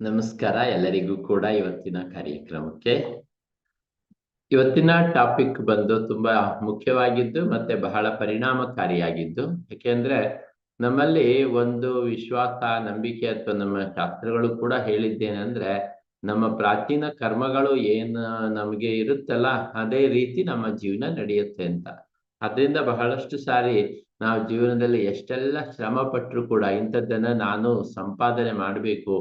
ನಮಸ್ಕಾರ ಎಲ್ಲರಿಗೂ ಕೂಡ ಇವತ್ತಿನ ಕಾರ್ಯಕ್ರಮಕ್ಕೆ. ಇವತ್ತಿನ ಟಾಪಿಕ್ ಬಂದು ತುಂಬಾ ಮುಖ್ಯವಾಗಿದ್ದು ಮತ್ತೆ ಬಹಳ ಪರಿಣಾಮಕಾರಿಯಾಗಿದ್ದು. ಯಾಕೆಂದ್ರೆ ನಮ್ಮಲ್ಲಿ ಒಂದು ವಿಶ್ವಾಸ, ನಂಬಿಕೆ ಅಥವಾ ನಮ್ಮ ಶಾಸ್ತ್ರಗಳು ಕೂಡ ಹೇಳಿದ್ದೇನೆಂದ್ರೆ ನಮ್ಮ ಪ್ರಾಚೀನ ಕರ್ಮಗಳು ಏನು ನಮಗೆ ಇರುತ್ತಲ್ಲ, ಅದೇ ರೀತಿ ನಮ್ಮ ಜೀವನ ನಡೆಯುತ್ತೆ ಅಂತ. ಅದರಿಂದ ಬಹಳಷ್ಟು ಸಾರಿ ನಾವು ಜೀವನದಲ್ಲಿ ಎಷ್ಟೆಲ್ಲ ಶ್ರಮ ಪಟ್ಟರು ಕೂಡ ಇಂಥದ್ದನ್ನ ನಾನು ಸಂಪಾದನೆ ಮಾಡಬೇಕು,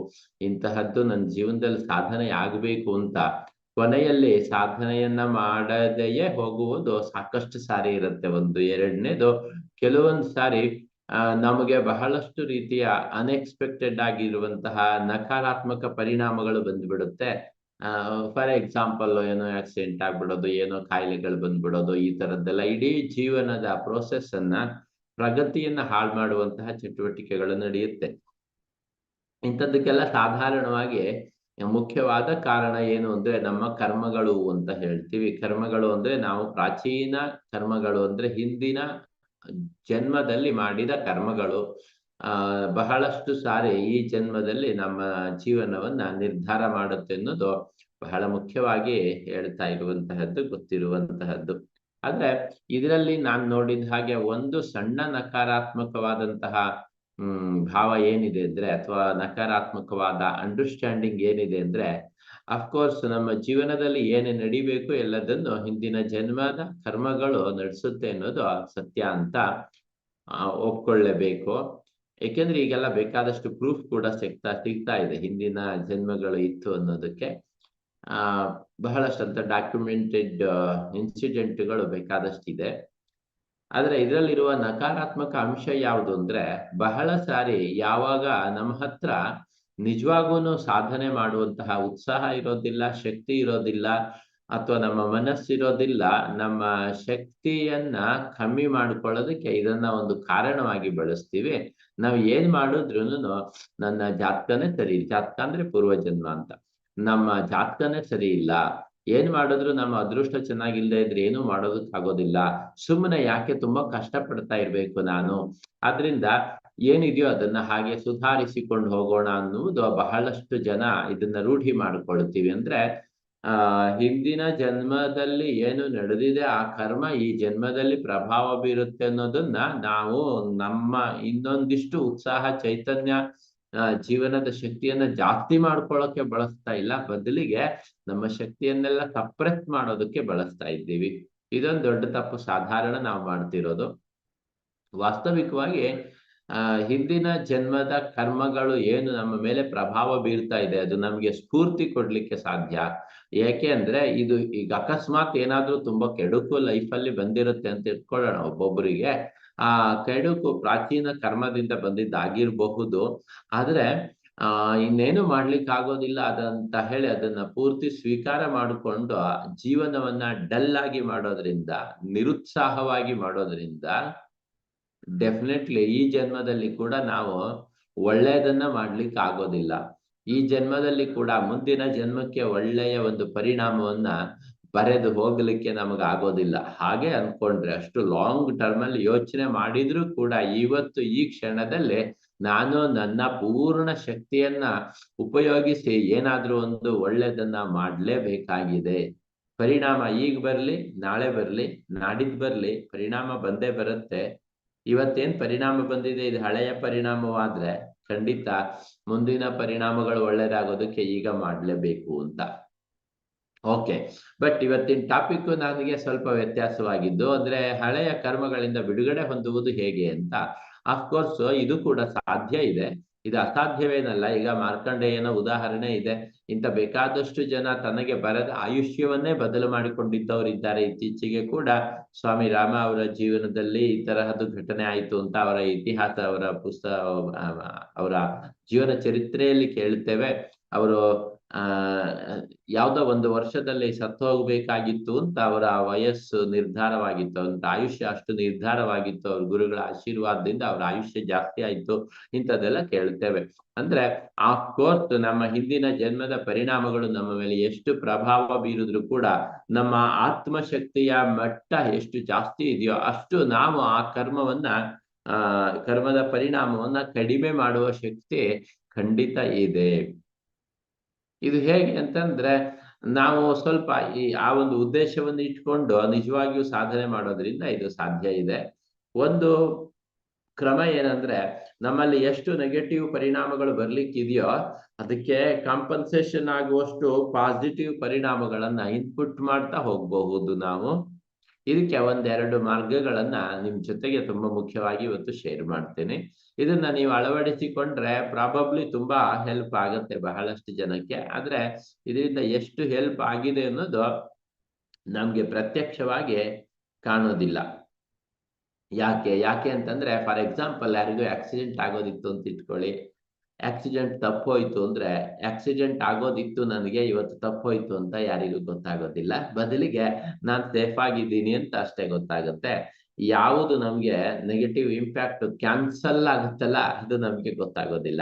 ಇಂತಹದ್ದು ನನ್ನ ಜೀವನದಲ್ಲಿ ಸಾಧನೆ ಆಗಬೇಕು ಅಂತ ಕೊನೆಯಲ್ಲಿ ಸಾಧನೆಯನ್ನ ಮಾಡದೆಯೇ ಹೋಗುವುದು ಸಾಕಷ್ಟು ಸಾರಿ ಇರುತ್ತೆ. ಒಂದು ಎರಡನೇದು ಕೆಲವೊಂದು ಸಾರಿ ನಮಗೆ ಬಹಳಷ್ಟು ರೀತಿಯ ಅನ್ಎಕ್ಸ್ಪೆಕ್ಟೆಡ್ ಆಗಿರುವಂತಹ ನಕಾರಾತ್ಮಕ ಪರಿಣಾಮಗಳು ಬಂದ್ಬಿಡುತ್ತೆ. ಫಾರ್ ಎಕ್ಸಾಂಪಲ್ ಏನೋ ಆಕ್ಸಿಡೆಂಟ್ ಆಗ್ಬಿಡೋದು, ಏನೋ ಕಾಯಿಲೆಗಳು ಬಂದ್ಬಿಡೋದು, ಈ ತರದ್ದೆಲ್ಲ ಇಡೀ ಜೀವನದ ಪ್ರೋಸೆಸ್ ಅನ್ನ ಪ್ರಗತಿಯನ್ನ ಹಾಳು ಮಾಡುವಂತಹ ಚಟುವಟಿಕೆಗಳು ನಡೆಯುತ್ತೆ. ಇಂಥದ್ದಕ್ಕೆಲ್ಲ ಸಾಧಾರಣವಾಗಿ ಮುಖ್ಯವಾದ ಕಾರಣ ಏನು ಅಂದ್ರೆ ನಮ್ಮ ಕರ್ಮಗಳು ಅಂತ ಹೇಳ್ತೀವಿ. ಕರ್ಮಗಳು ಅಂದ್ರೆ ನಾವು ಪ್ರಾಚೀನ ಕರ್ಮಗಳು ಅಂದ್ರೆ ಹಿಂದಿನ ಜನ್ಮದಲ್ಲಿ ಮಾಡಿದ ಕರ್ಮಗಳು. ಬಹಳಷ್ಟು ಸಾರಿ ಈ ಜನ್ಮದಲ್ಲಿ ನಮ್ಮ ಜೀವನವನ್ನ ನಿರ್ಧಾರ ಮಾಡುತ್ತೆ ಅನ್ನೋದು ಬಹಳ ಮುಖ್ಯವಾಗಿ ಹೇಳ್ತಾ ಇರುವಂತಹದ್ದು, ಗೊತ್ತಿರುವಂತಹದ್ದು. ಆದ್ರೆ ಇದರಲ್ಲಿ ನಾನ್ ನೋಡಿದ ಹಾಗೆ ಒಂದು ಸಣ್ಣ ನಕಾರಾತ್ಮಕವಾದಂತಹ, ಹ್ಮ್, ಭಾವ ಏನಿದೆ ಅಂದ್ರೆ ಅಥವಾ ನಕಾರಾತ್ಮಕವಾದ ಅಂಡರ್ಸ್ಟ್ಯಾಂಡಿಂಗ್ ಏನಿದೆ ಅಂದ್ರೆ ಅಫ್ಕೋರ್ಸ್ ನಮ್ಮ ಜೀವನದಲ್ಲಿ ಏನೇ ನಡಿಬೇಕು ಎಲ್ಲದನ್ನು ಹಿಂದಿನ ಜನ್ಮದ ಕರ್ಮಗಳು ನಡೆಸುತ್ತೆ ಅನ್ನೋದು ಸತ್ಯ ಅಂತ ಒಪ್ಕೊಳ್ಳೇಬೇಕು. ಏಕೆಂದ್ರೆ ಈಗೆಲ್ಲ ಬೇಕಾದಷ್ಟು ಪ್ರೂಫ್ ಕೂಡ ಸಿಗ್ತಾ ಸಿಗ್ತಾ ಇದೆ ಹಿಂದಿನ ಜನ್ಮಗಳು ಇತ್ತು ಅನ್ನೋದಕ್ಕೆ. ಆ ಬಹಳಷ್ಟು ಅಂತ ಡಾಕ್ಯುಮೆಂಟೆಡ್ ಇನ್ಸಿಡೆಂಟ್ಗಳು ಬೇಕಾದಷ್ಟಿದೆ. ಆದರೆ ಇದರಲ್ಲಿರುವ ನಕಾರಾತ್ಮಕ ಅಂಶ ಯಾವುದು ಅಂದ್ರೆ, ಬಹಳ ಸಾರಿ ಯಾವಾಗ ನಮ್ಮ ಹತ್ರ ನಿಜವಾಗೂ ಸಾಧನೆ ಮಾಡುವಂತಹ ಉತ್ಸಾಹ ಇರೋದಿಲ್ಲ, ಶಕ್ತಿ ಇರೋದಿಲ್ಲ, ಅಥವಾ ನಮ್ಮ ಮನಸ್ಸಿರೋದಿಲ್ಲ, ನಮ್ಮ ಶಕ್ತಿಯನ್ನ ಕಮ್ಮಿ ಮಾಡ್ಕೊಳ್ಳೋದಕ್ಕೆ ಇದನ್ನ ಒಂದು ಕಾರಣವಾಗಿ ಬಳಸ್ತೀವಿ. ನಾವು ಏನ್ ಮಾಡಿದ್ರು ನನ್ನ ಜಾತಕನೇ ಸರಿ, ಜಾತಕ ಅಂದ್ರೆ ಪೂರ್ವಜನ್ಮ ಅಂತ. ನಮ್ಮ ಜಾತಕನೇ ಸರಿ ಇಲ್ಲ. ಏನ್ ಮಾಡಿದ್ರು ನಮ್ಮ ಅದೃಷ್ಟ ಚೆನ್ನಾಗಿಲ್ಲದೆ ಇದ್ರೆ ಏನು ಮಾಡೋದು ಆಗೋದಿಲ್ಲ ಸುಮ್ಮನೆ ಯಾಕೆ ತುಂಬಾ ಕಷ್ಟ ಪಡ್ತಾ ಇರ್ಬೇಕು ನಾನು? ಆದ್ರಿಂದ ಏನಿದೆಯೋ ಅದನ್ನ ಹಾಗೆ ಸುಧಾರಿಸಿಕೊಂಡು ಹೋಗೋಣ ಅನ್ನುವುದು ಬಹಳಷ್ಟು ಜನ ಇದನ್ನ ರೂಢಿ ಮಾಡ್ಕೊಳ್ತೀವಿ. ಅಂದ್ರೆ, ಆ, ಹಿಂದಿನ ಜನ್ಮದಲ್ಲಿ ಏನು ನಡೆದಿದೆ, ಆ ಕರ್ಮ ಈ ಜನ್ಮದಲ್ಲಿ ಪ್ರಭಾವ ಬೀರುತ್ತೆ ಅನ್ನೋದನ್ನ ನಾವು ನಮ್ಮ ಇನ್ನೊಂದಿಷ್ಟು ಉತ್ಸಾಹ, ಚೈತನ್ಯ ಜೀವನದ ಶಕ್ತಿಯನ್ನ ಜಾಸ್ತಿ ಮಾಡ್ಕೊಳ್ಳೋಕೆ ಬಳಸ್ತಾ ಇಲ್ಲ. ಬದಲಿಗೆ ನಮ್ಮ ಶಕ್ತಿಯನ್ನೆಲ್ಲ ಸಪ್ರೆಸ್ ಮಾಡೋದಕ್ಕೆ ಬಳಸ್ತಾ ಇದ್ದೀವಿ. ಇದೊಂದು ದೊಡ್ಡ ತಪ್ಪು. ಸಾಧಾರಣ ನಾವು ಮಾಡ್ತಿರೋದು. ವಾಸ್ತವಿಕವಾಗಿ ಹಿಂದಿನ ಜನ್ಮದ ಕರ್ಮಗಳು ಏನು? ನಮ್ಮ ಮೇಲೆ ಪ್ರಭಾವ ಬೀರ್ತಾ ಇದೆ. ಅದು ನಮಗೆ ಸ್ಫೂರ್ತಿ ಕೊಡ್ಲಿಕ್ಕೆ ಸಾಧ್ಯ. ಯಾಕೆ ಅಂದ್ರೆ ಇದು ಈಗ ಅಕಸ್ಮಾತ್ ಏನಾದ್ರೂ ತುಂಬಾ ಕೆಡುಕು ಲೈಫಲ್ಲಿ ಬಂದಿರುತ್ತೆ ಅಂತ ಇಟ್ಕೊಳ್ಳೋಣ ಒಬ್ಬೊಬ್ಬರಿಗೆ. ಆ, ಕೆಡುಕು ಪ್ರಾಚೀನ ಕರ್ಮದಿಂದ ಬಂದಿದ್ದಾಗಿರಬಹುದು. ಆದ್ರೆ, ಆ, ಇನ್ನೇನು ಮಾಡ್ಲಿಕ್ಕೆ ಆಗೋದಿಲ್ಲ ಅದಂತ ಹೇಳಿ ಅದನ್ನ ಪೂರ್ತಿ ಸ್ವೀಕಾರ ಮಾಡಿಕೊಂಡು ಜೀವನವನ್ನ ಡಲ್ ಆಗಿ ಮಾಡೋದ್ರಿಂದ, ನಿರುತ್ಸಾಹವಾಗಿ ಮಾಡೋದ್ರಿಂದ ಡೆಫಿನೆಟ್ಲಿ ಈ ಜನ್ಮದಲ್ಲಿ ಕೂಡ ನಾವು ಒಳ್ಳೆಯದನ್ನ ಮಾಡ್ಲಿಕ್ಕೆ ಆಗೋದಿಲ್ಲ. ಈ ಜನ್ಮದಲ್ಲಿ ಕೂಡ ಮುಂದಿನ ಜನ್ಮಕ್ಕೆ ಒಳ್ಳೆಯ ಒಂದು ಪರಿಣಾಮವನ್ನ ಬರೆದು ಹೋಗ್ಲಿಕ್ಕೆ ನಮಗೆ ಆಗೋದಿಲ್ಲ. ಹಾಗೆ ಅನ್ಕೊಂಡ್ರೆ ಅಷ್ಟು ಲಾಂಗ್ ಟರ್ಮ್ ಅಲ್ಲಿ ಯೋಚನೆ ಮಾಡಿದ್ರು ಕೂಡ ಇವತ್ತು ಈ ಕ್ಷಣದಲ್ಲಿ ನಾನು ನನ್ನ ಪೂರ್ಣ ಶಕ್ತಿಯನ್ನ ಉಪಯೋಗಿಸಿ ಏನಾದ್ರೂ ಒಂದು ಒಳ್ಳೆದನ್ನ ಮಾಡ್ಲೇಬೇಕಾಗಿದೆ. ಪರಿಣಾಮ ಈಗ ಬರ್ಲಿ, ನಾಳೆ ಬರ್ಲಿ, ನಾಡಿದ್ ಬರ್ಲಿ, ಪರಿಣಾಮ ಬಂದೇ ಬರುತ್ತೆ. ಇವತ್ತೇನ್ ಪರಿಣಾಮ ಬಂದಿದೆ? ಇದು ಹಳೆಯ ಪರಿಣಾಮವಾದ್ರೆ ಖಂಡಿತ ಮುಂದಿನ ಪರಿಣಾಮಗಳು ಒಳ್ಳೇದಾಗೋದಕ್ಕೆ ಈಗ ಮಾಡ್ಲೇಬೇಕು ಅಂತ. ಓಕೆ, ಬಟ್ ಇವತ್ತಿನ ಟಾಪಿಕ್ ನನಗೆ ಸ್ವಲ್ಪ ವ್ಯತ್ಯಾಸವಾಗಿದ್ದು, ಅಂದ್ರೆ ಹಳೆಯ ಕರ್ಮಗಳಿಂದ ಬಿಡುಗಡೆ ಹೊಂದುವುದು ಹೇಗೆ ಅಂತ. ಅಫ್ಕೋರ್ಸ್ ಇದು ಕೂಡ ಸಾಧ್ಯ ಇದೆ. ಇದು ಅಸಾಧ್ಯವೇನಲ್ಲ. ಈಗ ಮಾರ್ಕಂಡೇಯನ ಉದಾಹರಣೆ ಇದೆ. ಇಂಥ ಬೇಕಾದಷ್ಟು ಜನ ತನಗೆ ಬರದ ಆಯುಷ್ಯವನ್ನೇ ಬದಲು ಮಾಡಿಕೊಂಡಿದ್ದವರು ಇದ್ದಾರೆ. ಇತ್ತೀಚೆಗೆ ಕೂಡ ಸ್ವಾಮಿ ರಾಮ ಅವರ ಜೀವನದಲ್ಲಿ ಈ ತರಹದ್ದು ಘಟನೆ ಆಯಿತು ಅಂತ ಅವರ ಇತಿಹಾಸ, ಅವರ ಪುಸ್ತಕ ಅವರ ಜೀವನ ಚರಿತ್ರೆಯಲ್ಲಿ ಕೇಳುತ್ತೇವೆ. ಅವರು ಆ, ಯಾವ್ದೋ ಒಂದು ವರ್ಷದಲ್ಲಿ ಸತ್ತು ಹೋಗ್ಬೇಕಾಗಿತ್ತು ಅಂತ ಅವರ ವಯಸ್ಸು ನಿರ್ಧಾರವಾಗಿತ್ತು, ಅಂತ ಆಯುಷ್ಯ ಅಷ್ಟು ನಿರ್ಧಾರವಾಗಿತ್ತು, ಅವ್ರ ಗುರುಗಳ ಆಶೀರ್ವಾದದಿಂದ ಅವರ ಆಯುಷ್ಯ ಜಾಸ್ತಿ ಆಯ್ತು ಇಂಥದ್ದೆಲ್ಲ ಕೇಳ್ತೇವೆ. ಅಂದ್ರೆ ಆ ಕೋರ್ಸ್ ನಮ್ಮ ಹಿಂದಿನ ಜನ್ಮದ ಪರಿಣಾಮಗಳು ನಮ್ಮ ಮೇಲೆ ಎಷ್ಟು ಪ್ರಭಾವ ಬೀರಿದ್ರು ಕೂಡ ನಮ್ಮ ಆತ್ಮಶಕ್ತಿಯ ಮಟ್ಟ ಎಷ್ಟು ಜಾಸ್ತಿ ಇದೆಯೋ ಅಷ್ಟು ನಾವು ಆ ಕರ್ಮವನ್ನ, ಆ, ಕರ್ಮದ ಪರಿಣಾಮವನ್ನ ಕಡಿಮೆ ಮಾಡುವ ಶಕ್ತಿ ಖಂಡಿತ ಇದೆ. ಇದು ಹೇಗೆ ಅಂತಂದ್ರೆ ನಾವು ಸ್ವಲ್ಪ ಈ ಆ ಒಂದು ಉದ್ದೇಶವನ್ನು ಇಟ್ಕೊಂಡು ನಿಜವಾಗಿಯೂ ಸಾಧನೆ ಮಾಡೋದ್ರಿಂದ ಇದು ಸಾಧ್ಯ ಇದೆ. ಒಂದು ಕ್ರಮ ಏನಂದ್ರೆ ನಮ್ಮಲ್ಲಿ ಎಷ್ಟು ನೆಗೆಟಿವ್ ಪರಿಣಾಮಗಳು ಬರ್ಲಿಕ್ಕಿದೆಯೋ ಅದಕ್ಕೆ ಕಾಂಪನ್ಸೇಷನ್ ಆಗುವಷ್ಟು ಪಾಸಿಟಿವ್ ಪರಿಣಾಮಗಳನ್ನ ಇನ್ಪುಟ್ ಮಾಡ್ತಾ ಹೋಗಬಹುದು ನಾವು. ಇದಕ್ಕೆ ಒಂದೆರಡು ಮಾರ್ಗಗಳನ್ನ ನಿಮ್ ಜೊತೆಗೆ ತುಂಬಾ ಮುಖ್ಯವಾಗಿ ಇವತ್ತು ಶೇರ್ ಮಾಡ್ತೇನೆ. ಇದನ್ನ ನೀವು ಅಳವಡಿಸಿಕೊಂಡ್ರೆ ಪ್ರಾಬಬ್ಲಿ ತುಂಬಾ ಹೆಲ್ಪ್ ಆಗುತ್ತೆ ಬಹಳಷ್ಟು ಜನಕ್ಕೆ. ಆದ್ರೆ ಇದರಿಂದ ಎಷ್ಟು ಹೆಲ್ಪ್ ಆಗಿದೆ ಅನ್ನೋದು ನಮ್ಗೆ ಪ್ರತ್ಯಕ್ಷವಾಗಿ ಕಾಣೋದಿಲ್ಲ. ಯಾಕೆ? ಯಾಕೆ ಅಂತಂದ್ರೆ ಫಾರ್ ಎಕ್ಸಾಂಪಲ್ ಯಾರಿಗೂ ಆಕ್ಸಿಡೆಂಟ್ ಆಗೋದಿತ್ತು ಅಂತ ಇಟ್ಕೊಳ್ಳಿ. ಆಕ್ಸಿಡೆಂಟ್ ತಪ್ಪೋಯ್ತು ಅಂದ್ರೆ ಆಕ್ಸಿಡೆಂಟ್ ಆಗೋದಿತ್ತು ನನಗೆ, ಇವತ್ತು ತಪ್ಪೋಯ್ತು ಅಂತ ಯಾರಿಗೂ ಗೊತ್ತಾಗೋದಿಲ್ಲ. ಬದಲಿಗೆ ನಾನ್ ಸೇಫ್ ಆಗಿದ್ದೀನಿ ಅಂತ ಅಷ್ಟೇ ಗೊತ್ತಾಗುತ್ತೆ. ಯಾವುದು ನಮ್ಗೆ ನೆಗೆಟಿವ್ ಇಂಪ್ಯಾಕ್ಟ್ ಕ್ಯಾನ್ಸಲ್ ಆಗುತ್ತಲ್ಲ, ಅದು ನಮ್ಗೆ ಗೊತ್ತಾಗೋದಿಲ್ಲ.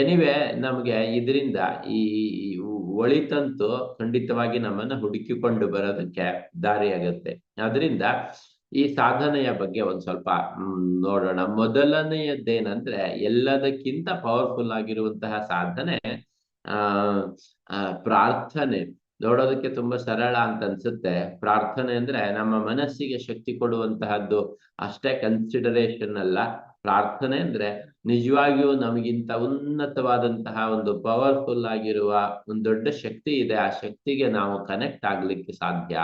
ಎನಿವೆ ನಮ್ಗೆ ಇದರಿಂದ ಈ ಒಳಿತಂತು ಖಂಡಿತವಾಗಿ ನಮ್ಮನ್ನ ಹುಡುಕಿಕೊಂಡು ಬರೋದಕ್ಕೆ ದಾರಿ ಆಗುತ್ತೆ ಅದರಿಂದ ಈ ಸಾಧನೆಯ ಬಗ್ಗೆ ಒಂದ್ ಸ್ವಲ್ಪ ನೋಡೋಣ. ಮೊದಲನೆಯದ್ದೇನಂದ್ರೆ, ಎಲ್ಲದಕ್ಕಿಂತ ಪವರ್ಫುಲ್ ಆಗಿರುವಂತಹ ಸಾಧನೆ, ಆ ಪ್ರಾರ್ಥನೆ. ನೋಡೋದಕ್ಕೆ ತುಂಬಾ ಸರಳ ಅಂತ ಅನ್ಸುತ್ತೆ. ಪ್ರಾರ್ಥನೆ ಅಂದ್ರೆ ನಮ್ಮ ಮನಸ್ಸಿಗೆ ಶಕ್ತಿ ಕೊಡುವಂತಹದ್ದು, ಅಷ್ಟೇ ಕನ್ಸಿಡರೇಷನ್ ಅಲ್ಲ. ಪ್ರಾರ್ಥನೆ ಅಂದ್ರೆ ನಿಜವಾಗಿಯೂ ನಮಗಿಂತ ಉನ್ನತವಾದಂತಹ ಒಂದು ಪವರ್ಫುಲ್ ಆಗಿರುವ, ಒಂದು ದೊಡ್ಡ ಶಕ್ತಿ ಇದೆ. ಆ ಶಕ್ತಿಗೆ ನಾವು ಕನೆಕ್ಟ್ ಆಗ್ಲಿಕ್ಕೆ ಸಾಧ್ಯ.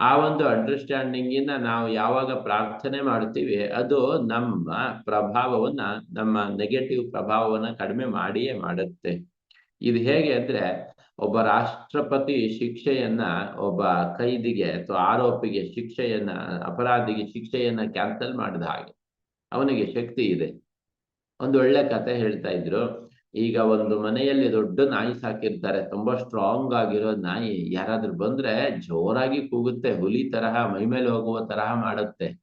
ಆ ಒಂದು ಅಂಡರ್ಸ್ಟ್ಯಾಂಡಿಂಗಿನ ನಾವು ಯಾವಾಗ ಪ್ರಾರ್ಥನೆ ಮಾಡ್ತೀವಿ ಅದು ನಮ್ಮ ಪ್ರಭಾವವನ್ನ, ನಮ್ಮ ನೆಗೆಟಿವ್ ಪ್ರಭಾವವನ್ನ ಕಡಿಮೆ ಮಾಡಿಯೇ ಮಾಡುತ್ತೆ. ಇದು ಹೇಗೆ ಅಂದ್ರೆ, ಒಬ್ಬ ರಾಷ್ಟ್ರಪತಿ ಶಿಕ್ಷೆಯನ್ನ, ಒಬ್ಬ ಕೈದಿಗೆ ಅಥವಾ ಆರೋಪಿಗೆ ಶಿಕ್ಷೆಯನ್ನ, ಅಪರಾಧಿಗೆ ಶಿಕ್ಷೆಯನ್ನ ಕ್ಯಾನ್ಸಲ್ ಮಾಡಿದ ಹಾಗೆ, ಅವನಿಗೆ ಶಕ್ತಿ ಇದೆ. ಒಂದು ಒಳ್ಳೆ ಕತೆ ಹೇಳ್ತಾ ಇದ್ರು. ಈಗ ಒಂದು ಮನೆಯಲ್ಲಿ ದೊಡ್ಡ ನಾಯಿ ಸಾಕಿರ್ತಾರೆ, ತುಂಬಾ ಸ್ಟ್ರಾಂಗ್ ಆಗಿರೋ ನಾಯಿ, ಯಾರಾದ್ರೂ ಬಂದ್ರೆ ಜೋರಾಗಿ ಕೂಗುತ್ತೆ, ಹುಲಿ ತರಹ, ಮೈ ಮೇಲೆ ಹೋಗುವ ತರಹ ಮಾಡುತ್ತೆ.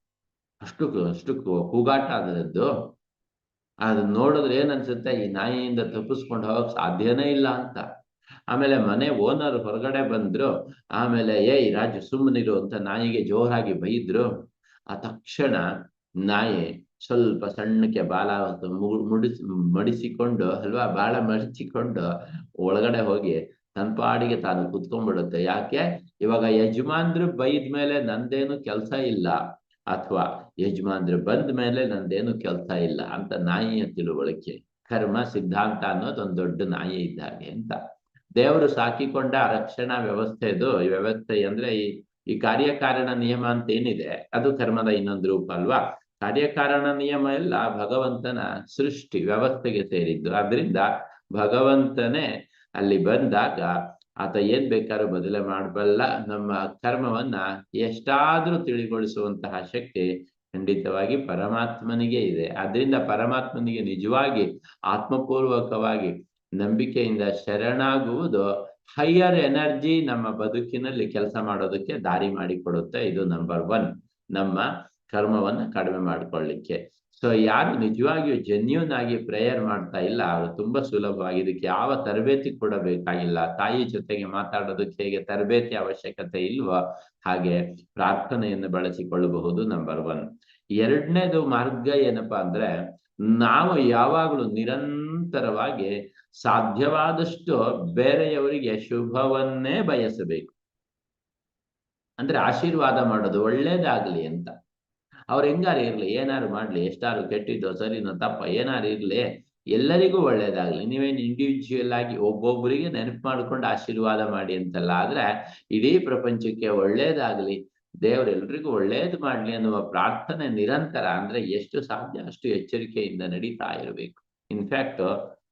ಅಷ್ಟು ಅಷ್ಟು ಕೂಗಾಟ ಅದರದ್ದು. ಅದನ್ನ ನೋಡಿದ್ರೆ ಏನ್ ಅನ್ಸುತ್ತೆ, ಈ ನಾಯಿಯಿಂದ ತಪ್ಪಿಸ್ಕೊಂಡು ಹೋಗಕ್ ಸಾಧ್ಯನೇ ಇಲ್ಲ ಅಂತ. ಆಮೇಲೆ ಮನೆ ಓನರ್ ಹೊರಗಡೆ ಬಂದ್ರು, ಆಮೇಲೆ, ಏಯ್ ರಾಜು ಸುಮ್ಮನಿರು ಅಂತ ನಾಯಿಗೆ ಜೋರಾಗಿ ಬೈದ್ರು. ಆ ತಕ್ಷಣ ನಾಯಿ ಸ್ವಲ್ಪ ಸಣ್ಣಕ್ಕೆ ಬಾಲ ಮುಡಿಸಿ, ಮಡಿಸಿಕೊಂಡು, ಅಲ್ವಾ? ಬಾಳ ಮಡಿಸಿಕೊಂಡು ಒಳಗಡೆ ಹೋಗಿ ತಂಪಾಡಿಗೆ ಪಾಡಿಗೆ ತಾನು ಕುತ್ಕೊಂಡ್ಬಿಡುತ್ತೆ. ಯಾಕೆ? ಇವಾಗ ಯಜಮಾನ್ರು ಬೈದ ಮೇಲೆ ನಂದೇನು ಕೆಲಸ ಇಲ್ಲ ಅಥವಾ ಯಜಮಾನ್ರು ಬಂದ ಮೇಲೆ ನಂದೇನು ಕೆಲಸ ಇಲ್ಲ ಅಂತ ನಾಯಿಯ ತಿಳುವಳಿಕೆ. ಕರ್ಮ, ಸಿದ್ಧಾಂತ ಅನ್ನೋದು ಒಂದು ದೊಡ್ಡ ನಾಯಿ ಇದ್ದಾಗೆ ಅಂತ. ದೇವರು ಸಾಕಿಕೊಂಡ ರಕ್ಷಣಾ ವ್ಯವಸ್ಥೆದು ಈ ವ್ಯವಸ್ಥೆ ಅಂದ್ರೆ ಈ ಈ ಕಾರ್ಯಕಾರಣ ನಿಯಮ ಅಂತ ಏನಿದೆ? ಅದು ಕರ್ಮದ ಇನ್ನೊಂದು ರೂಪ ಅಲ್ವಾ? ಕಾರ್ಯಕಾರಣ ನಿಯಮ ಎಲ್ಲ ಭಗವಂತನ ಸೃಷ್ಟಿ ವ್ಯವಸ್ಥೆಗೆ ಸೇರಿದ್ದು. ಆದ್ರಿಂದ ಭಗವಂತನೇ ಅಲ್ಲಿ ಬಂದಾಗ ಆತ ಏನ್ ಬೇಕಾದ್ರೂ ಬದಲೆ ಮಾಡಬಲ್ಲ. ನಮ್ಮ ಕರ್ಮವನ್ನ ಎಷ್ಟಾದ್ರೂ ತಿಳಿಗೊಳಿಸುವಂತಹ ಶಕ್ತಿ ಖಂಡಿತವಾಗಿ ಪರಮಾತ್ಮನಿಗೆ ಇದೆ. ಆದ್ರಿಂದ ಪರಮಾತ್ಮನಿಗೆ ನಿಜವಾಗಿ ಆತ್ಮಪೂರ್ವಕವಾಗಿ ನಂಬಿಕೆಯಿಂದ ಶರಣಾಗುವುದು ಹೈಯರ್ ಎನರ್ಜಿ ನಮ್ಮ ಬದುಕಿನಲ್ಲಿ ಕೆಲಸ ಮಾಡೋದಕ್ಕೆ ದಾರಿ ಮಾಡಿಕೊಡುತ್ತೆ. ಇದು ನಂಬರ್ ಒನ್ ನಮ್ಮ ಕರ್ಮವನ್ನ ಕಡಿಮೆ ಮಾಡ್ಕೊಳ್ಳಿಕ್ಕೆ. ಸೊ ಯಾರು ನಿಜವಾಗಿಯೂ ಜೆನ್ಯೂನ್ ಆಗಿ ಪ್ರೇಯರ್ ಮಾಡ್ತಾ ಇಲ್ಲ ಅವರು ತುಂಬಾ ಸುಲಭವಾಗಿ ಇದಕ್ಕೆ ಯಾವ ತರಬೇತಿ ಕೂಡ ಬೇಕಾಗಿಲ್ಲ. ತಾಯಿ ಜೊತೆಗೆ ಮಾತಾಡೋದಕ್ಕೆ ಹೇಗೆ ತರಬೇತಿ ಅವಶ್ಯಕತೆ ಇಲ್ವೋ ಹಾಗೆ ಪ್ರಾರ್ಥನೆಯನ್ನು ಬಳಸಿಕೊಳ್ಳಬಹುದು ನಂಬರ್ ಒನ್ ಎರಡನೇದು ಮಾರ್ಗ ಏನಪ್ಪಾ ಅಂದ್ರೆ, ನಾವು ಯಾವಾಗಲೂ ನಿರಂತರವಾಗಿ ಸಾಧ್ಯವಾದಷ್ಟು ಬೇರೆಯವರಿಗೆ ಶುಭವನ್ನೇ ಬಯಸಬೇಕು. ಅಂದ್ರೆ ಆಶೀರ್ವಾದ ಮಾಡೋದು ಒಳ್ಳೇದಾಗ್ಲಿ ಅಂತ. ಅವ್ರು ಹೆಂಗಾರು ಇರ್ಲಿ, ಏನಾರು ಮಾಡ್ಲಿ, ಎಷ್ಟಾರು ಕೆಟ್ಟಿದ್ದೋ, ಸರಿನೋ, ತಪ್ಪ, ಏನಾರು ಇರ್ಲಿ, ಎಲ್ಲರಿಗೂ ಒಳ್ಳೇದಾಗ್ಲಿ. ನೀವೇನು ಇಂಡಿವಿಜುವಲ್ ಆಗಿ ಒಬ್ಬೊಬ್ಬರಿಗೆ ನೆನಪು ಮಾಡ್ಕೊಂಡು ಆಶೀರ್ವಾದ ಮಾಡಿ ಅಂತಲ್ಲ, ಆದ್ರೆ ಇಡೀ ಪ್ರಪಂಚಕ್ಕೆ ಒಳ್ಳೇದಾಗ್ಲಿ, ದೇವ್ರೆಲ್ರಿಗೂ ಒಳ್ಳೇದು ಮಾಡ್ಲಿ ಅನ್ನುವ ಪ್ರಾರ್ಥನೆ ನಿರಂತರ ಅಂದ್ರೆ ಎಷ್ಟು ಸಾಧ್ಯ, ಅಷ್ಟು ಎಚ್ಚರಿಕೆಯಿಂದ ನಡೀತಾ ಇರಬೇಕು. ಇನ್ಫ್ಯಾಕ್ಟ್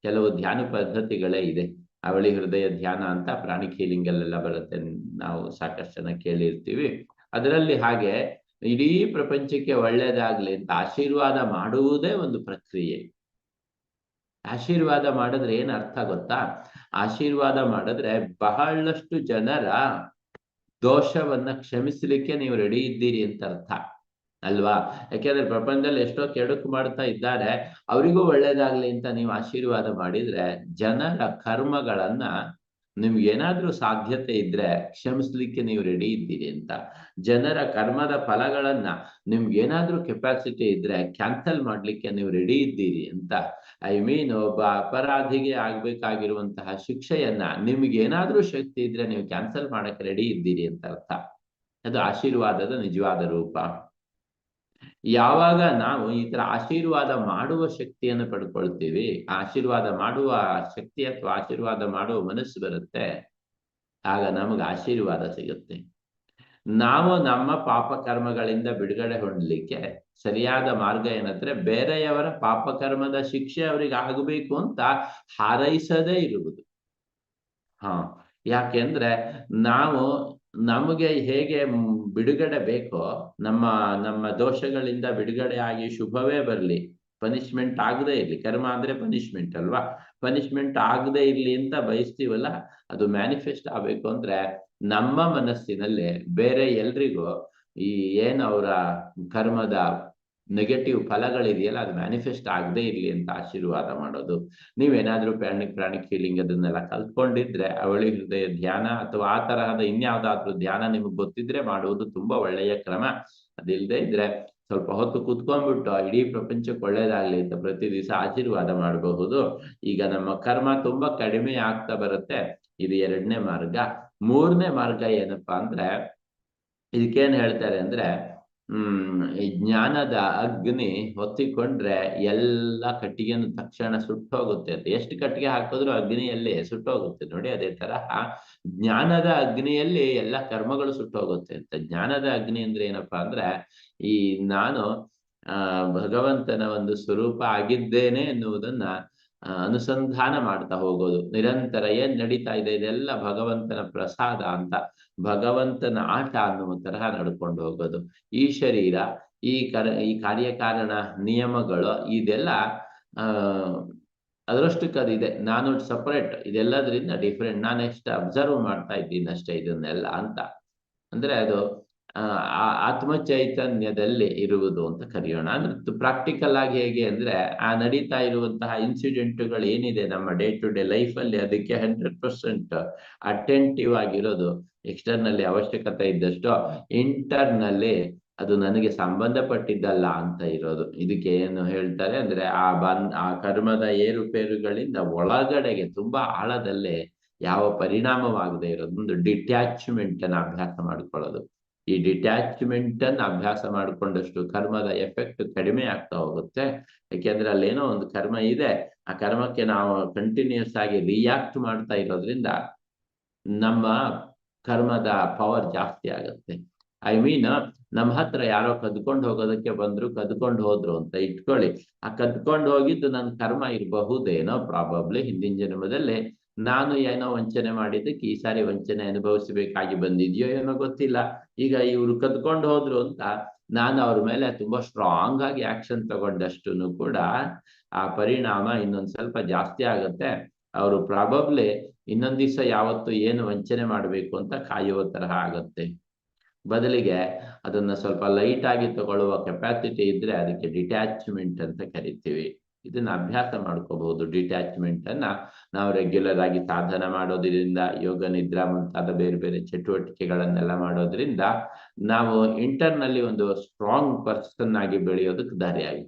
ಕೆಲವು ಧ್ಯಾನ ಪದ್ಧತಿಗಳೇ ಇದೆ. ಅವಳಿ ಹೃದಯ ಧ್ಯಾನ ಅಂತ ಪ್ರಾಣಿ ಕೀಲಿಂಗಲ್ಲೆಲ್ಲ ಬರುತ್ತೆ, ನಾವು ಸಾಕಷ್ಟು ಜನ ಕೇಳಿರ್ತೀವಿ. ಅದರಲ್ಲಿ ಹಾಗೆ ಇಡೀ ಪ್ರಪಂಚಕ್ಕೆ ಒಳ್ಳೇದಾಗ್ಲಿ ಅಂತ ಆಶೀರ್ವಾದ ಮಾಡುವುದೇ ಒಂದು ಪ್ರಕ್ರಿಯೆ. ಆಶೀರ್ವಾದ ಮಾಡಿದ್ರೆ ಏನ್ ಅರ್ಥ ಗೊತ್ತಾ? ಆಶೀರ್ವಾದ ಮಾಡಿದ್ರೆ ಬಹಳಷ್ಟು ಜನರ ದೋಷವನ್ನ ಕ್ಷಮಿಸಲಿಕ್ಕೆ ನೀವು ರೆಡಿ ಇದ್ದೀರಿ ಅಂತ ಅರ್ಥ. ಅಲ್ವಾ? ಯಾಕೆಂದ್ರೆ ಪ್ರಪಂಚದಲ್ಲಿ ಎಷ್ಟೋ ಕೆಡುಕು ಮಾಡ್ತಾ ಇದ್ದಾರೆ. ಅವರಿಗೂ ಒಳ್ಳೇದಾಗ್ಲಿ ಅಂತ ನೀವು ಆಶೀರ್ವಾದ ಮಾಡಿದ್ರೆ ಜನರ ಕರ್ಮಗಳನ್ನ ನಿಮ್ಗೆ ಏನಾದ್ರೂ ಸಾಧ್ಯತೆ ಇದ್ರೆ ಕ್ಷಮಿಸ್ಲಿಕ್ಕೆ ನೀವು ರೆಡಿ ಇದ್ದೀರಿ ಅಂತ. ಜನರ ಕರ್ಮದ ಫಲಗಳನ್ನ ನಿಮ್ಗೆ ಏನಾದ್ರೂ ಕೆಪಾಸಿಟಿ ಇದ್ರೆ ಕ್ಯಾನ್ಸಲ್ ಮಾಡ್ಲಿಕ್ಕೆ ನೀವು ರೆಡಿ ಇದ್ದೀರಿ ಅಂತ. ಐ ಮೀನ್ ಒಬ್ಬ ಅಪರಾಧಿಗೆ ಆಗ್ಬೇಕಾಗಿರುವಂತಹ ಶಿಕ್ಷೆಯನ್ನ ನಿಮ್ಗೆ ಏನಾದ್ರೂ ಶಕ್ತಿ ಇದ್ರೆ ನೀವು ಕ್ಯಾನ್ಸಲ್ ಮಾಡಕ್ಕೆ ರೆಡಿ ಇದ್ದೀರಿ ಅಂತ ಅರ್ಥ. ಅದು ಆಶೀರ್ವಾದದ ನಿಜವಾದ ರೂಪ. ಯಾವಾಗ ನಾವು ಈ ತರ ಆಶೀರ್ವಾದ ಮಾಡುವ ಶಕ್ತಿಯನ್ನು ಪಡ್ಕೊಳ್ತೀವಿ, ಆಶೀರ್ವಾದ ಮಾಡುವ ಶಕ್ತಿ ಅಥವಾ ಆಶೀರ್ವಾದ ಮಾಡುವ ಮನಸ್ಸು ಬರುತ್ತೆ, ಆಗ ನಮಗೆ ಆಶೀರ್ವಾದ ಸಿಗುತ್ತೆ. ನಾವು ನಮ್ಮ ಪಾಪ ಕರ್ಮಗಳಿಂದ ಬಿಡುಗಡೆ ಹೊಂದಲಿಕ್ಕೆ ಸರಿಯಾದ ಮಾರ್ಗ ಏನಂದ್ರೆ ಬೇರೆಯವರ ಪಾಪಕರ್ಮದ ಶಿಕ್ಷೆ ಅವರಿಗೆ ಆಗಬೇಕು ಅಂತ ಹಾರೈಸದೇ ಇರುವುದು. ಹಾ, ಯಾಕೆಂದ್ರೆ ನಾವು ನಮಗೆ ಹೇಗೆ ಬಿಡುಗಡೆ ಬೇಕೋ, ನಮ್ಮ ನಮ್ಮ ದೋಷಗಳಿಂದ ಬಿಡುಗಡೆ ಆಗಿ ಶುಭವೇ ಬರಲಿ. ಪನಿಷ್ಮೆಂಟ್ ಆಗದೆ ಇರಲಿ. ಕರ್ಮ ಅಂದ್ರೆ ಪನಿಷ್ಮೆಂಟ್ ಅಲ್ವಾ? ಪನಿಷ್ಮೆಂಟ್ ಆಗದೆ ಇರಲಿ ಅಂತ ಬಯಸ್ತೀವಲ್ಲ, ಅದು ಮ್ಯಾನಿಫೆಸ್ಟ್ ಆಗಬೇಕು ಅಂದ್ರೆ ನಮ್ಮ ಮನಸ್ಸಿನಲ್ಲಿ ಬೇರೆ ಎಲ್ರಿಗೂ ಈ ಏನ್ ಅವರ ಕರ್ಮದ ನೆಗೆಟಿವ್ ಫಲಗಳಿದೆಯಲ್ಲ, ಅದು ಮ್ಯಾನಿಫೆಸ್ಟ್ ಆಗದೆ ಇರಲಿ ಅಂತ ಆಶೀರ್ವಾದ ಮಾಡೋದು. ನೀವೇನಾದ್ರೂ ಪ್ರಾಣಿಕ್ ಪ್ರಾಣಿ ಫೀಲಿಂಗ್ ಅದನ್ನೆಲ್ಲ ಕಲ್ತ್ಕೊಂಡಿದ್ರೆ, ಅವಳಿ ಹೃದಯ ಧ್ಯಾನ ಅಥವಾ ಆ ತರಹದ ಇನ್ಯಾವುದಾದ್ರೂ ಧ್ಯಾನ ನಿಮಗೆ ಗೊತ್ತಿದ್ರೆ ಮಾಡುವುದು ತುಂಬಾ ಒಳ್ಳೆಯ ಕ್ರಮ. ಅದಿಲ್ಲದೆ ಇದ್ರೆ ಸ್ವಲ್ಪ ಹೊತ್ತು ಕುತ್ಕೊಂಡ್ಬಿಟ್ಟು ಇಡೀ ಪ್ರಪಂಚಕ್ಕೆ ಒಳ್ಳೇದಾಗ್ಲಿ ಅಂತ ಪ್ರತಿ ದಿವಸ ಆಶೀರ್ವಾದ ಮಾಡಬಹುದು. ಈಗ ನಮ್ಮ ಕರ್ಮ ತುಂಬಾ ಕಡಿಮೆ ಆಗ್ತಾ ಬರುತ್ತೆ. ಇದು ಎರಡನೇ ಮಾರ್ಗ. ಮೂರನೇ ಮಾರ್ಗ ಏನಪ್ಪಾ ಅಂದ್ರೆ, ಇದಕ್ಕೇನ್ ಹೇಳ್ತಾರೆ ಅಂದ್ರೆ ಹ್ಮ್, ಈ ಜ್ಞಾನದ ಅಗ್ನಿ ಹೊತ್ತಿಕೊಂಡ್ರೆ ಎಲ್ಲ ಕಟ್ಟಿಗೆನು ತಕ್ಷಣ ಸುಟ್ಟೋಗುತ್ತೆ ಅಂತ. ಎಷ್ಟು ಕಟ್ಟಿಗೆ ಹಾಕಿದ್ರು ಅಗ್ನಿಯಲ್ಲಿ ಸುಟ್ಟೋಗುತ್ತೆ. ನೋಡಿ, ಅದೇ ತರಹ ಜ್ಞಾನದ ಅಗ್ನಿಯಲ್ಲಿ ಎಲ್ಲ ಕರ್ಮಗಳು ಸುಟ್ಟೋಗುತ್ತೆ ಅಂತ. ಜ್ಞಾನದ ಅಗ್ನಿ ಅಂದ್ರೆ ಏನಪ್ಪಾ ಅಂದ್ರೆ, ಈ ನಾನು, ಆ, ಭಗವಂತನ ಒಂದು ಸ್ವರೂಪ ಆಗಿದ್ದೇನೆ ಎನ್ನುವುದನ್ನ ಅನುಸಂಧಾನ ಮಾಡ್ತಾ ಹೋಗೋದು. ನಿರಂತರ ಏನ್ ನಡೀತಾ ಇದೆ? ಇದೆಲ್ಲ ಭಗವಂತನ ಪ್ರಸಾದ ಅಂತ. ಭಗವಂತನ ಆಟ ಅನ್ನುವ ತರಹ ನಡ್ಕೊಂಡು ಹೋಗೋದು. ಈ ಶರೀರ, ಈ ಕರ, ಈ ಕಾರ್ಯಕಾರಣ ನಿಯಮಗಳು ಇದೆಲ್ಲ, ಆ ಅದರಷ್ಟಕ್ಕೆ ಅದಿದೆ ನಾನು ಸಪರೇಟ್ ಇದೆಲ್ಲದರಿಂದ ಡಿಫ್ರೆಂಟ್ ನಾನು ಎಷ್ಟು ಅಬ್ಸರ್ವ್ ಮಾಡ್ತಾ ಇದ್ದೀನಿ ಅಷ್ಟೇ ಇದನ್ನೆಲ್ಲ ಅಂತ. ಅಂದ್ರೆ ಅದು ಆತ್ಮ ಚೈತನ್ಯದಲ್ಲಿ ಇರುವುದು ಅಂತ ಕರೆಯೋಣ. ಅಂದ್ರೆ ಪ್ರಾಕ್ಟಿಕಲ್ ಆಗಿ ಹೇಗೆ ಅಂದ್ರೆ ಆ ನಡೀತಾ ಇರುವಂತಹ ಇನ್ಸಿಡೆಂಟ್ಗಳು ಏನಿದೆ ನಮ್ಮ ಡೇ ಟು ಡೇ ಲೈಫ್ ಅಲ್ಲಿ ಅದಕ್ಕೆ ಹಂಡ್ರೆಡ್ ಪರ್ಸೆಂಟ್ ಅಟೆಂಟಿವ್ ಆಗಿರೋದು. ಎಕ್ಸ್ಟರ್ನಲ್ಲಿ ಅವಶ್ಯಕತೆ ಇದ್ದಷ್ಟು ಇಂಟರ್ನಲ್ಲಿ ಅದು ನನಗೆ ಸಂಬಂಧಪಟ್ಟಿದ್ದಲ್ಲ ಅಂತ ಇರೋದು. ಇದಕ್ಕೆ ಏನು ಹೇಳ್ತಾರೆ ಅಂದ್ರೆ ಆ ಬನ್ ಆ ಕರ್ಮದ ಏರುಪೇರುಗಳಿಂದ ಒಳಗಡೆಗೆ ತುಂಬಾ ಆಳದಲ್ಲಿ ಯಾವ ಪರಿಣಾಮವಾಗದೆ ಇರೋದು. ಒಂದು ಡಿಟ್ಯಾಚ್ಮೆಂಟ್ ಅನ್ನ ಅಭ್ಯಾಸ ಮಾಡ್ಕೊಳ್ಳೋದು. ಈ ಡಿಟ್ಯಾಚ್ಮೆಂಟ್ ಅನ್ನ ಅಭ್ಯಾಸ ಮಾಡಿಕೊಂಡಷ್ಟು ಕರ್ಮದ ಎಫೆಕ್ಟ್ ಕಡಿಮೆ ಆಗ್ತಾ ಹೋಗುತ್ತೆ. ಯಾಕೆಂದ್ರೆ ಅಲ್ಲೇನೋ ಒಂದು ಕರ್ಮ ಇದೆ. ಆ ಕರ್ಮಕ್ಕೆ ನಾವು ಕಂಟಿನ್ಯೂಸ್ ಆಗಿ ರಿಯಾಕ್ಟ್ ಮಾಡ್ತಾ ಇರೋದ್ರಿಂದ ನಮ್ಮ ಕರ್ಮದ ಪವರ್ ಜಾಸ್ತಿ ಆಗುತ್ತೆ. ಐ ಮೀನ್ ನಮ್ಮ ಹತ್ರ ಯಾರೋ ಕದ್ಕೊಂಡು ಹೋಗೋದಕ್ಕೆ ಬಂದ್ರು ಕದ್ಕೊಂಡು ಹೋದ್ರು ಅಂತ ಇಟ್ಕೊಳ್ಳಿ. ಆ ಕದ್ಕೊಂಡು ಹೋಗಿದ್ದು ನನ್ನ ಕರ್ಮ ಇರಬಹುದೇನೋ ಪ್ರಾಬಬ್ಲಿ ಹಿಂದಿನ ಜನ್ಮದಲ್ಲಿ. ನಾನು ಏನೋ ವಂಚನೆ ಮಾಡಿದ್ದಕ್ಕೆ ಈ ಸಾರಿ ವಂಚನೆ ಅನುಭವಿಸಬೇಕಾಗಿ ಬಂದಿದ್ಯೋ ಏನೋ ಗೊತ್ತಿಲ್ಲ. ಈಗ ಇವ್ರು ಕದ್ಕೊಂಡು ಹೋದ್ರು ಅಂತ ನಾನು ಅವ್ರ ಮೇಲೆ ತುಂಬಾ ಸ್ಟ್ರಾಂಗ್ ಆಗಿ ಆಕ್ಷನ್ ತಗೊಂಡಷ್ಟು ಕೂಡ ಆ ಪರಿಣಾಮ ಇನ್ನೊಂದ್ ಸ್ವಲ್ಪ ಜಾಸ್ತಿ ಆಗುತ್ತೆ. ಅವರು ಪ್ರಾಬಬ್ಲಿ ಇನ್ನೊಂದ್ ದಿವಸ ಯಾವತ್ತು ಏನು ವಂಚನೆ ಮಾಡಬೇಕು ಅಂತ ಕಾಯುವ ತರಹ ಆಗತ್ತೆ. ಬದಲಿಗೆ ಅದನ್ನ ಸ್ವಲ್ಪ ಲೈಟ್ ಆಗಿ ತಗೊಳ್ಳುವ ಕೆಪಾಸಿಟಿ ಇದ್ರೆ ಅದಕ್ಕೆ ಡಿಟ್ಯಾಚ್ಮೆಂಟ್ ಅಂತ ಕರಿತೀವಿ. ಇದನ್ನ ಅಭ್ಯಾಸ ಮಾಡ್ಕೋಬಹುದು. ಡಿಟ್ಯಾಚ್ಮೆಂಟ್ ಅನ್ನ ನಾವು ರೆಗ್ಯುಲರ್ ಆಗಿ ಸಾಧನ ಮಾಡೋದ್ರಿಂದ, ಯೋಗ, ನಿದ್ರಾ ಮುಂತಾದ ಬೇರೆ ಬೇರೆ ಚಟುವಟಿಕೆಗಳನ್ನೆಲ್ಲ ಮಾಡೋದ್ರಿಂದ ನಾವು ಇಂಟರ್ನಲ್ಲಿ ಒಂದು ಸ್ಟ್ರಾಂಗ್ ಪರ್ಸನ್ ಆಗಿ ಬೆಳೆಯೋದಕ್ಕೆ ದಾರಿಯಾಗಿ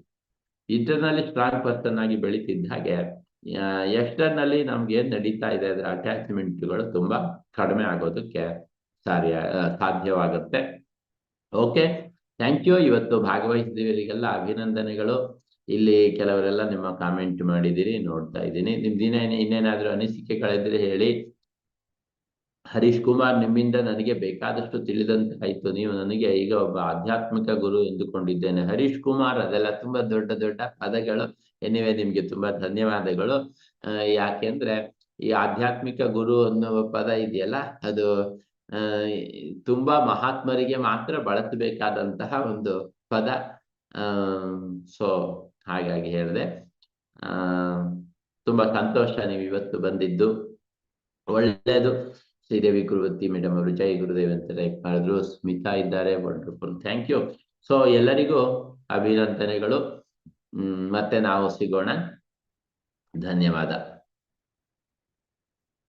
ಇಂಟರ್ನಲ್ಲಿ ಸ್ಟ್ರಾಂಗ್ ಪರ್ಸನ್ ಆಗಿ ಬೆಳೀತಿದ್ದ ಹಾಗೆ ಎಕ್ಸ್ಟರ್ನಲ್ಲಿ ನಮ್ಗೆ ಏನ್ ನಡೀತಾ ಇದೆ ಅದರ ಅಟ್ಯಾಚ್ಮೆಂಟ್ಗಳು ತುಂಬಾ ಕಡಿಮೆ ಆಗೋದಕ್ಕೆ ಸಾರಿ ಸಾಧ್ಯವಾಗುತ್ತೆ. ಓಕೆ ಥ್ಯಾಂಕ್ ಯು ಇವತ್ತು ಭಾಗವಹಿಸಿದವರಿಗೆಲ್ಲ ಅಭಿನಂದನೆಗಳು. ಇಲ್ಲಿ ಕೆಲವರೆಲ್ಲ ನಿಮ್ಮ ಕಾಮೆಂಟ್ ಮಾಡಿದಿರಿ ನೋಡ್ತಾ ಇದ್ದೀನಿ. ನಿಮ್ದಿನ ಇನ್ನೇನಾದ್ರೂ ಅನಿಸಿಕೆಗಳಿದ್ರೆ ಹೇಳಿ. ಹರೀಶ್ ಕುಮಾರ್, ನಿಮ್ಮಿಂದ ನನಗೆ ಬೇಕಾದಷ್ಟು ತಿಳಿದಂತೆ ಆಯ್ತು. ನೀವು ನನಗೆ ಈಗ ಒಬ್ಬ ಆಧ್ಯಾತ್ಮಿಕ ಗುರು ಎಂದುಕೊಂಡಿದ್ದೇನೆ. ಹರೀಶ್ ಕುಮಾರ್, ಅದೆಲ್ಲ ತುಂಬಾ ದೊಡ್ಡ ದೊಡ್ಡ ಪದಗಳು. ಎನಿವೆ ನಿಮ್ಗೆ ತುಂಬಾ ಧನ್ಯವಾದಗಳು. ಯಾಕೆಂದ್ರೆ ಈ ಆಧ್ಯಾತ್ಮಿಕ ಗುರು ಅನ್ನುವ ಪದ ಇದೆಯಲ್ಲ, ಅದು ತುಂಬಾ ಮಹಾತ್ಮರಿಗೆ ಮಾತ್ರ ಬಳಸಬೇಕಾದಂತಹ ಒಂದು ಪದ. ಆ ಸೊ ಹಾಗಾಗಿ ಹೇಳಿದೆ. ಆ, ತುಂಬಾ ಸಂತೋಷ ನೀವು ಇವತ್ತು ಬಂದಿದ್ದು. ಒಳ್ಳೆಯದು ಶ್ರೀದೇವಿ ಗುರುವತಿ ಮೇಡಮ್ ಅವರು ಜೈ ಗುರುದೇವ್ ಅಂತ ಲೈಕ್ ಮಾಡಿದ್ರು. ಸ್ಮಿತಾ ಇದ್ದಾರೆ. ವಂಡರ್ಫುಲ್ ಥ್ಯಾಂಕ್ ಯು ಸೊ ಎಲ್ಲರಿಗೂ ಅಭಿನಂದನೆಗಳು. ಮತ್ತೆ ನಾವು ಸಿಗೋಣ. ಧನ್ಯವಾದ.